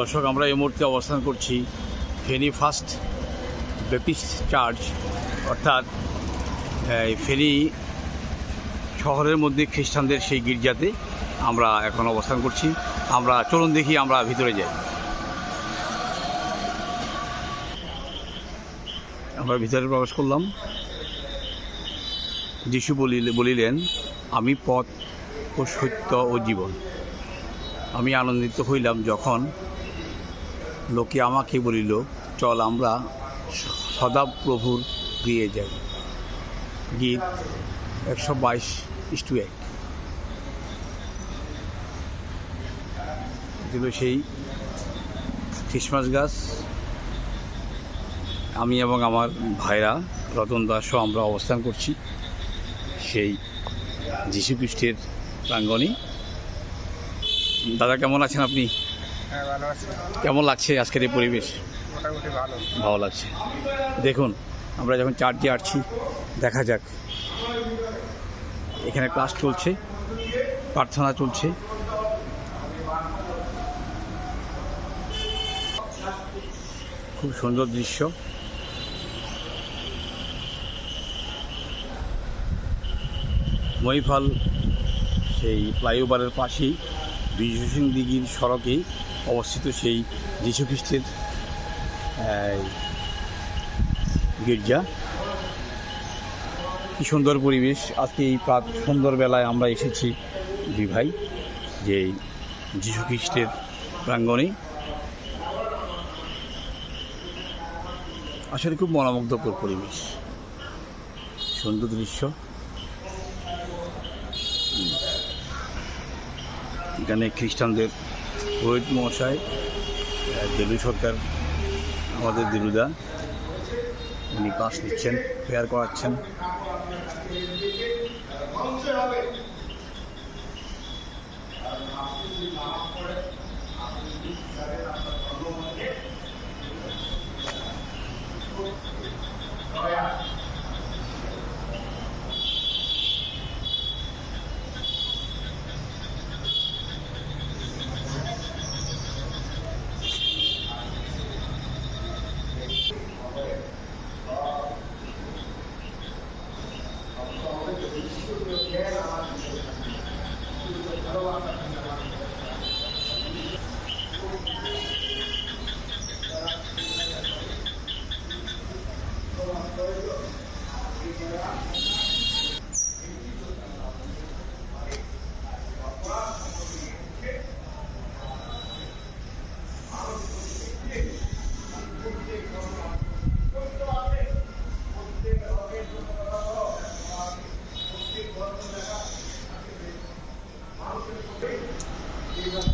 দর্শক, আমরা এই মুহূর্তে অবস্থান করছি ফেনী ফার্স্ট ব্যাপিস্ট চার্চ। অর্থাৎ, এই ফেনী শহরের মধ্যে খ্রিস্টানদের সেই গির্জাতে আমরা এখন অবস্থান করছি। আমরা, চলুন দেখি আমরা ভিতরে যাই। আমরা ভিতরে প্রবেশ করলাম। যিশু বলিলে, বলিলেন, আমি পথ ও সত্য ও জীবন। আমি আনন্দিত হইলাম যখন লোকে আমাকে বলিল, চল আমরা সদাপ্রভুর গিয়ে যাই। গীত একশো বাইশ ইস্টু এক। সেই খ্রিসমাস গাছ। আমি এবং আমার ভাইরা রতন দাসও আমরা অবস্থান করছি সেই যীশু খ্রিস্টের প্রাঙ্গণে। দাদা, কেমন আছেন আপনি? হ্যাঁ ভালো আছি। কেমন লাগছে আজকের এই পরিবেশ? মোটামুটি ভালো। ভালো লাগছে। দেখুন আমরা যখন চার্চে আসছি দেখা যাক। এখানে ক্লাস চলছে প্রার্থনা চলছে। খুব সুন্দর দৃশ্য। মহিফাল সেই ফ্লাইওভারের পাশেই। বিজু সিং দিঘির সড়কে অবস্থিত সেই যীশুখ্রিস্টের এই, গির্জা। কি সুন্দর পরিবেশ। আজকে এই প্রাত সুন্দর বেলায় আমরা এসেছি দুই ভাই, যে যীশু খ্রিস্টের প্রাঙ্গণে। আসলে খুব মনোমুগ্ধকর পরিবেশ। সুন্দর দৃশ্য। এখানে খ্রিস্টানদের রোহিত মহাশয় দিল্লি সরকার আমাদের দিলুদা উনি পাস নিচ্ছেন প্রেয়ার করাচ্ছেন। Gracias.